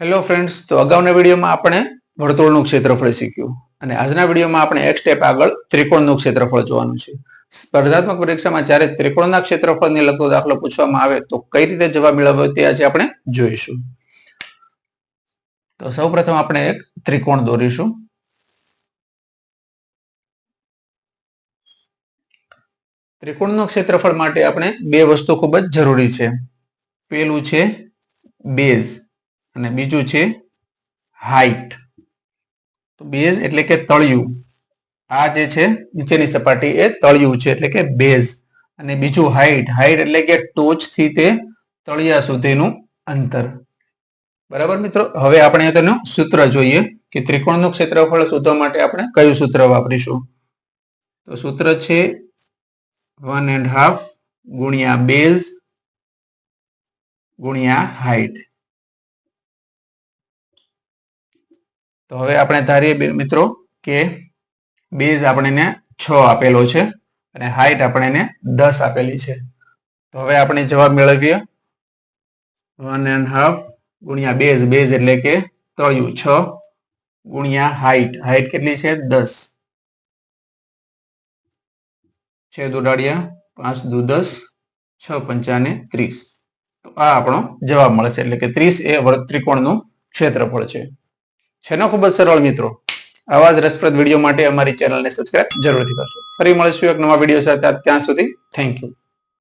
Hello friends તો અગાઉના વિડીયોમાં આપણે વર્તુળનું ક્ષેત્રફળ શીખ્યું અને આજના વિડીયોમાં આપણે એક સ્ટેપ આગળ ત્રિકોણનું ક્ષેત્રફળ જોવાનું છે. સ્પર્ધાત્મક પરીક્ષામાં જ્યારે ત્રિકોણના ક્ષેત્રફળને લગતો દાખલો પૂછવામાં આવે તો કઈ રીતે જવાબ મેળવવો તે આજે આપણે જોઈશું. તો સૌપ્રથમ આપણે એક ત્રિકોણ દોરીશું. ત્રિકોણનું ક્ષેત્રફળ માટે આપણે બે વસ્તુ ખૂબ જ જરૂરી છે. પેલું છે બેઝ. અને બીજું છે હાઈટ તો બેઝ એટલે કે તળિયું. આ જે છે, નીચેની સપાટી એ તળિયું છે, એટલે કે બેઝ અને બીજું હાઈટ હાઈટ એટલે કે ટોચથી તે તળિયા સુધીનું અંતર. બરાબર મિત્રો? હવે આપણે તેનું સૂત્ર જોઈએ કે ત્રિકોણનું ક્ષેત્રફળ શોધવા માટે આપણે કયું સૂત્ર વાપરીશું? તો સૂત્ર છે વન એન્ડ હાફ ગુણ્યા બેઝ ગુણ્યા હાઈટ તો હવે આપણે ધારીએ મિત્રો કે બેઝ આપણને છ આપેલો છે અને હાઈટ આપણને દસ આપેલી છે. તો હવે આપણે જવાબ મેળવીએ. વન એન્ડ હાફ ગુણ્યા બેઝ. બેઝ એટલે કે તળિયું છ ગુણ્યા હાઈટ હાઈટ કેટલી છે? દસ. છે ઉડાડ્યા પાંચ દુ દસ. છ પંચાને ત્રીસ. તો આ આપણો જવાબ મળશે. એટલે કે ત્રીસ એ વર્ગ ત્રિકોણનું ક્ષેત્રફળ છે. છે ને ખૂબ જ સરળ મિત્રો, આવા જ રસપ્રદ વીડિયો માટે અમારી ચેનલને સબસ્ક્રાઇબ જરૂરથી કરશો ફરી મળીશું એક નવા વીડિયો સાથે, ત્યાં સુધી થેન્ક યુ